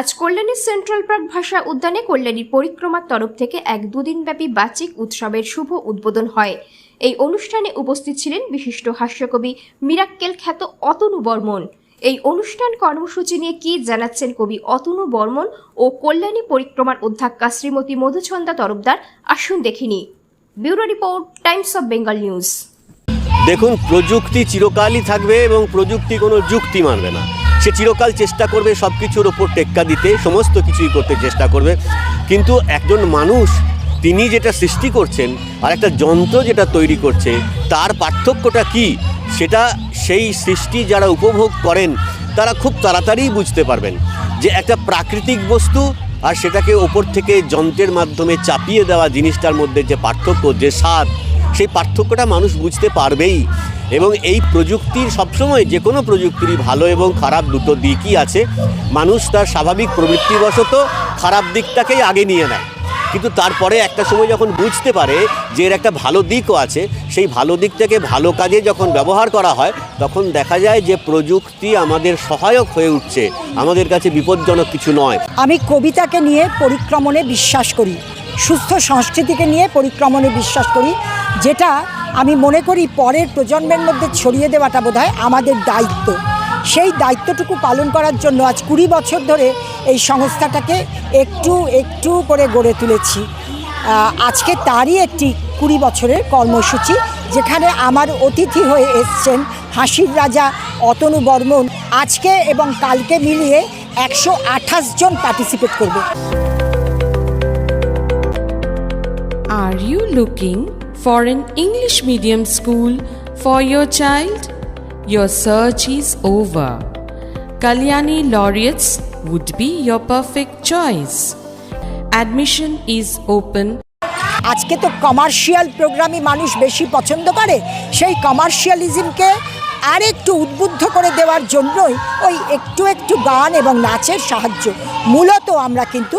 আজ Kalyani central park ভাষা উদ্যানে কল্যাণী পরিক্রমার তরফ থেকে এক দুদিনব্যাপী বাচিক উৎসবের শুভ উদ্বোধন হয়। এই অনুষ্ঠানে উপস্থিত ছিলেন বিশিষ্ট হাস্যকবি মিরাক্কেল খ্যাত অতনু বর্মন। এই অনুষ্ঠান কর্মসূচি নিয়ে কি জানাচ্ছেন কবি অতনু বর্মন ও কল্যাণী পরিক্রমার অধ্যক্ষা শ্রীমতী মধুচন্দা তরফদার, আসুন দেখিনি bureau report, Times of Bengal news. দেখুন, প্রযুক্তি চিরকালই থাকবে এবং প্রযুক্তি কোনো যুক্তি মানবে না। সে চিরকাল চেষ্টা করবে সব কিছুর ওপর টেক্কা দিতে, সমস্ত কিছুই করতে চেষ্টা করবে। কিন্তু একজন মানুষ, তিনি যেটা সৃষ্টি করছেন আর একটা যন্ত্র যেটা তৈরি করছে, তার পার্থক্যটা কি? সেটা সেই সৃষ্টি যারা উপভোগ করেন, তারা খুব তাড়াতাড়ি বুঝতে পারবেন যে একটা প্রাকৃতিক বস্তু আর সেটাকে ওপর থেকে যন্ত্রের মাধ্যমে চাপিয়ে দেওয়া জিনিসটার মধ্যে যে পার্থক্য, যে স্বাদ সেই পার্থক্যটা মানুষ বুঝতে পারবেই। এবং এই প্রযুক্তির সবসময় যে কোনো প্রযুক্তিরই ভালো এবং খারাপ দুটো দিকই আছে। মানুষ তার স্বাভাবিক প্রবৃত্তিবশত খারাপ দিকটাকেই আগে নিয়ে নেয়। কিন্তু তারপরে একটা সময় যখন বুঝতে পারে যে এর একটা ভালো দিকও আছে, সেই ভালো দিকটাকে ভালো কাজে যখন ব্যবহার করা হয়, তখন দেখা যায় যে প্রযুক্তি আমাদের সহায়ক হয়ে উঠছে। আমাদের কাছে বিপজ্জনক কিছু নয়। আমি কবিতাকে নিয়ে পরিক্রমণে বিশ্বাস করি। সুস্থ সংস্কৃতিকে নিয়ে পরিক্রমণে বিশ্বাস করি, যেটা আমি মনে করি পরের প্রজন্মের মধ্যে ছড়িয়ে দেওয়াটা বোধহয় আমাদের দায়িত্ব। সেই দায়িত্বটুকু পালন করার জন্য আজ কুড়ি বছর ধরে এই সংস্থাটাকে একটু একটু করে গড়ে তুলেছি। আজকে তারই একটি কুড়ি বছরের কর্মসূচি, যেখানে আমার অতিথি হয়ে এসছেন হাসির রাজা অতনু বর্মন। আজকে এবং কালকে মিলিয়ে একশো আঠাশ জন পার্টিসিপেট করবে। Are you looking for an English medium school for your child? Your search is over. Kalyani Laureates would be your perfect choice. Admission is open আজকে তো কমার্শিয়াল প্রোগ্রামই মানুষ বেশি পছন্দ করে সেই কমার্শিয়ালিজমকে আর একটু উদ্বুদ্ধ করে দেওয়ার জন্যই ওই একটু একটু গান এবং নাচের সাহায্য মূলত আমরা কিন্তু